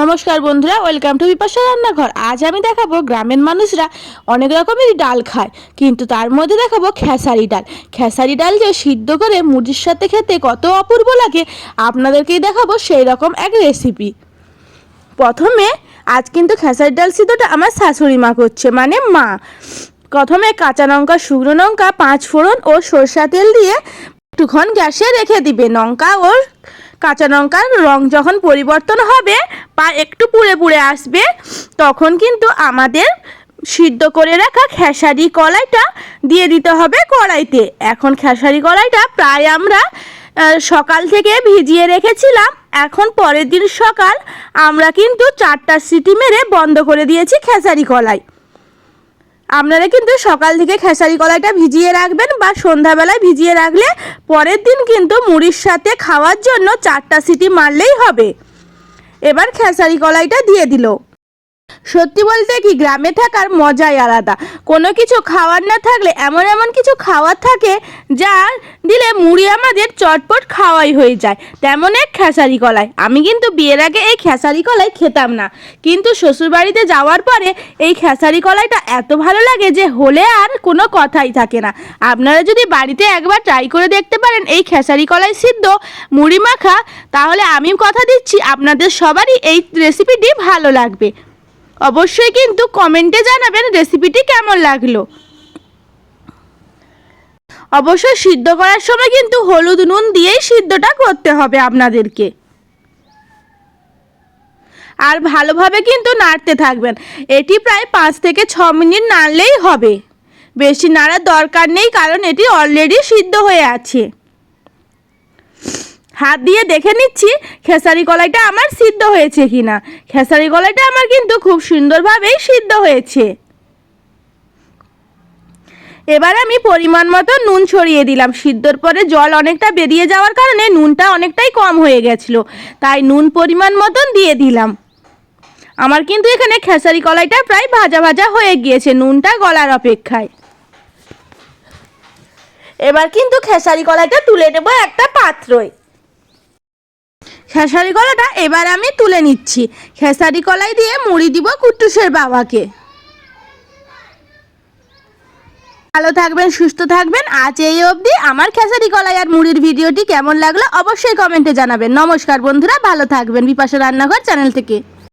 নমস্কার বন্ধুরা, welcome to Bipasha রান্নাঘর। আজ আমি দেখাবো গ্রামের মানুষরা অনেক রকমেরই ডাল খায়, কিন্তু তার মধ্যে দেখাবো খেসারি ডাল। খেসারি ডাল যে সিদ্ধ করে মুড়ির সাথে খেতে কত অপূর্ব লাগে, আপনাদেরকেই দেখাবো সেই রকম এক রেসিপি প্রথমে, আজ কিন্তু খেসারি ডাল সিদ্ধটা আমার শাশুড়ি মা করছে মানে মা। প্রথমে কাঁচা লঙ্কা, শুকনো লঙ্কা, পাঁচ ফোড়ন ও সরষা তেল দিয়ে একটুক্ষণ গ্যাসে রেখে দিবে, লঙ্কা ও কাঁচা লঙ্কার রং যখন পরিবর্তন হবে বা একটু পুড়ে পুড়ে আসবে, তখন কিন্তু আমাদের সিদ্ধ করে রাখা খেসারি কলাইটা দিয়ে দিতে হবে কড়াইতে। এখন খেসারি কলাইটা প্রায় আমরা সকাল থেকে ভিজিয়ে রেখেছিলাম। এখন পরের দিন সকাল আমরা কিন্তু চারটা সিটি মেরে বন্ধ করে দিয়েছি খেসারি কলাই। আপনারা কিন্তু সকাল থেকে খেসারি কলাটা ভিজিয়ে রাখবেন বা সন্ধ্যাবেলায় ভিজিয়ে রাখলে পরের দিন কিন্তু মুড়ির সাথে খাওয়ার জন্য চারটা সিটি মারলেই হবে। এবার খেসারি কলাইটা দিয়ে দিল। সত্যি বলতে কি, গ্রামে থাকার মজাই আলাদা। কোনো কিছু খাওয়ার না থাকলে এমন এমন কিছু খাওয়ার থাকে যা দিলে মুড়ি আমাদের চটপট খাওয়াই হয়ে যায়। তেমন এক খেসারি কলাই। আমি কিন্তু বিয়ের আগে এই খেসারি কলাই খেতাম না। কিন্তু শ্বশুরবাড়িতে যাওয়ার পরে এই খেসারি কলাইটা এত ভালো লাগে যে হলে আর কোনো কথাই থাকে না। আপনারা যদি বাড়িতে একবার ট্রাই করে দেখতে পারেন এই খেসারি কলাই সিদ্ধ মুড়ি মাখা, তাহলে আমি কথা দিচ্ছি, আপনাদের সবারই এই রেসিপিটি ভালো লাগবে। অবশ্যই কিন্তু কমেন্টে জানাবেন রেসিপিটি কেমন লাগল। অবশ্যই সিদ্ধ করার সময় কিন্তু হলুদ নুন দিয়েই সিদ্ধটা করতে হবে আপনাদেরকে। আর ভালোভাবে কিন্তু নাড়তে থাকবেন। এটি প্রায় পাঁচ থেকে ছ মিনিট নাড়লেই হবে। বেশি নাড়ার দরকার নেই কারণ এটি অলরেডি সিদ্ধ হয়ে আছে। হাত দিয়ে দেখে নিচ্ছি খেসারি কলাইটা আমার সিদ্ধ হয়েছে কিনা। খেসারি কলাইটা আমার কিন্তু খুব সুন্দরভাবেই সিদ্ধ হয়েছে। এবার আমি পরিমাণ মতো নুন ছড়িয়ে দিলাম। সিদ্ধর পরে জল অনেকটা বেরিয়ে যাওয়ার কারণে নুনটা অনেকটাই কম হয়ে গেছিল। তাই নুন পরিমাণ মতন দিয়ে দিলাম। আমার কিন্তু এখানে খেসারি কলাইটা প্রায় ভাজা ভাজা হয়ে গিয়েছে। নুনটা গলার অপেক্ষায়। এবার কিন্তু খেসারি কলাইটা তুলে নেব একটা পাত্রয়। খেসারি কলাটা এবার আমি তুলে নিচ্ছি। খেসারি কলাই দিয়ে মুড়ি দিব কুট্টুসের বাবাকে। ভালো থাকবেন, সুস্থ থাকবেন। আজ এই অবধি আমার খেসারি কলাই আর মুড়ির ভিডিওটি কেমন লাগল অবশ্যই কমেন্টে জানাবেন। নমস্কার বন্ধুরা, ভালো থাকবেন। বিপাশা রান্নাঘর চ্যানেল থেকে।